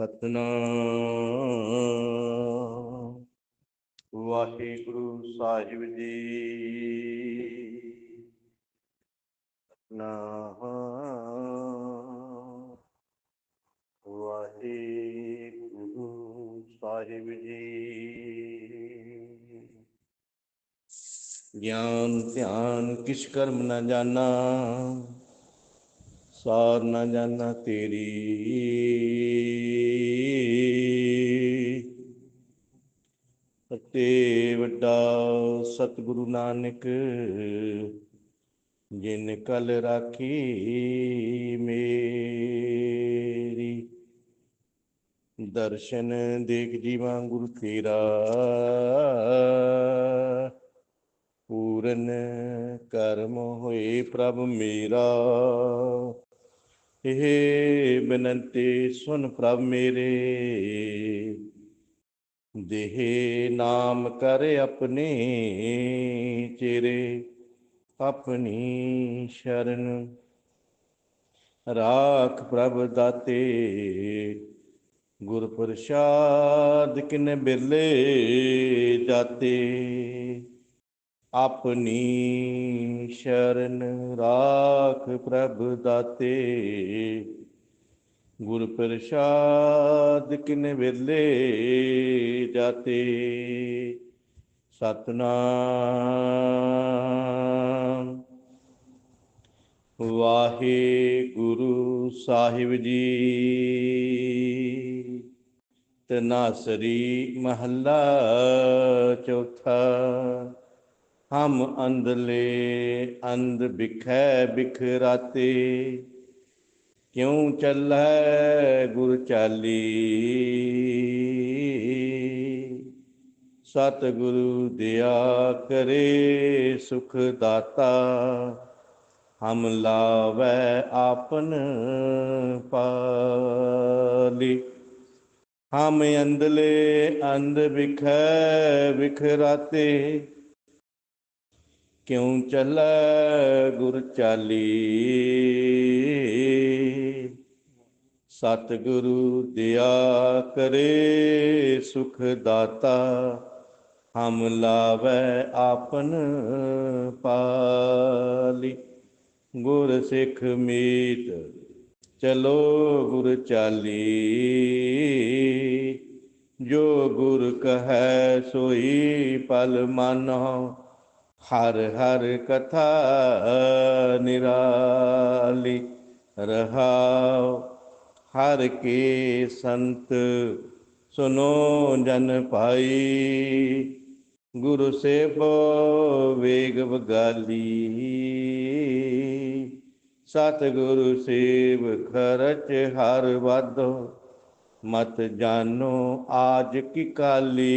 ਸਤਨਾਮ ਵਾਹਿਗੁਰੂ ਸਾਹਿਬ ਜੀ ਸਤਨਾਮ ਵਾਹਿਗੁਰੂ ਸਾਹਿਬ ਜੀ ਗਿਆਨ ਧਿਆਨ ਕਿਛ ਕਰਮ ਨ ਜਾਣਾ ਸਾਰ ਨ ਜਾਣਾ ਤੇਰੀ। ਅਤੇ ਵੱਡਾ ਸਤਿਗੁਰੂ ਨਾਨਕ, ਜਿਨ ਕਲ ਰਾਖੀ ਮੇਰੀ। ਦਰਸ਼ਨ ਦੇਖ ਜੀਵਾਂ ਗੁਰੂ ਤੇਰਾ, ਪੂਰਨ ਕਰਮ ਹੋਏ ਪ੍ਰਭ ਮੇਰਾ। ਇਹ ਬਨੰਤੇ ਸੁਨ ਪ੍ਰਭ ਮੇਰੇ। ਦੇਹ ਨਾਮ ਕਰ ਆਪਣੇ ਚਿਹਰੇ, ਆਪਣੀ ਸ਼ਰਨ ਰਾਖ ਪ੍ਰਭ ਦਾਤੇ। ਗੁਰ ਪ੍ਰਸਾਦ ਕਿਨ ਬਿਰਲੇ ਜਾਤੇ। ਆਪਣੀ ਸ਼ਰਨ ਰਾਖ ਪ੍ਰਭ ਦਾਤੇ। ਗੁਰ ਪ੍ਰਸਾਦ ਕਿਨ ਵੇਲੇ ਜਾਤੇ। ਸਤਨਾਮ। ਵਾਹਿਗੁਰੂ ਸਾਹਿਬ ਜੀ। ਤਨਾਸਰੀ ਮਹੱਲਾ ਚੌਥਾ। ਹਮ ਅੰਧਲੇ ਅੰਧ ਬਿਖੈ ਬਿਖਰਾਤੇ, ਕਿਉ ਚੱਲੈ ਗੁਰ ਚਾਲੀ? ਸਤ ਗੁਰੂ ਦਿਆ ਕਰੇ ਸੁਖ ਦਾਤਾ, ਹਮ ਲਾਵੈ ਆਪਨ ਪਾਲੀ। ਹਮ ਅੰਧਲੇ ਅੰਧ ਬਿਖੈ ਬਿਖਰਾਤੇ ਕਿਉ ਚੱਲ ਗੁਰ ਚਾਲੀ? ਸਤਿਗੁਰੂ ਦਿਆ ਕਰੇ ਸੁਖ ਦਾਤਾ, ਹਮ ਲਾਵੈ ਆਪਨ ਪਾਲੀ। ਗੁਰ ਸਿੱਖ ਮੀਤ ਚਲੋ ਗੁਰ ਚਾਲੀ। ਜੋ ਗੁਰ ਕਹੈ ਸੋਈ ਪਲ ਮਾਨੋ ਹਰ ਹਰ ਕਥਾ ਨਿਰਾਲੀ ਰਹਾਉ, ਹਰ ਕੇ ਸੰਤ ਸੁਨੋ ਜਨ ਪਾਈ। ਗੁਰੂ ਸੇਵ ਵੇਗ ਵਗਾਲੀ ਸਤ ਗੁਰੂ ਸੇਵ ਖਰਚ ਹਰ ਵਾਦੋ ਮਤ ਜਾਨੋ ਆਜ ਕੀ ਕਾਲੀ।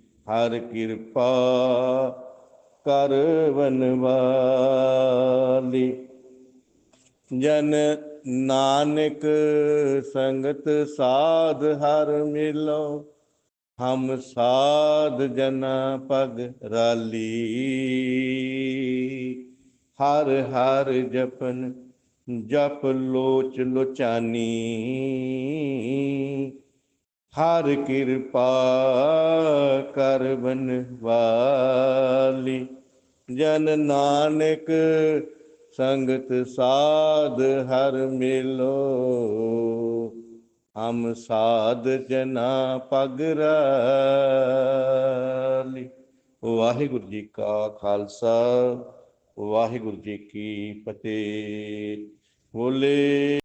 ਹਰ ਕਿਰਪਾ ਕਰ ਬਨਵਾਲੀ ਜਨ ਨਾਨਕ ਸੰਗਤ ਸਾਧ ਹਰ ਮਿਲੋ, ਹਮ ਸਾਧ ਜਨਾ ਪਗ ਰਾਲੀ। ਹਰ ਹਰ ਜਪਨ ਜਪ ਲੋਚ ਲੋਚਾਨੀ ਹਰ ਕਿਰਪਾ ਕਰ ਬਨਵਾਲੀ ਜਨ ਨਾਨਕ ਸੰਗਤ ਸਾਧ ਹਰ ਮਿਲੋ। ਹਮ ਸਾਧ ਜਨਾ ਪਗ ਵਾਹਿਗੁਰੂ ਜੀ ਕਾ ਖਾਲਸਾ, ਵਾਹਿਗੁਰੂ ਜੀ ਕੀ ਫਤਿਹ। ਬੋਲੇ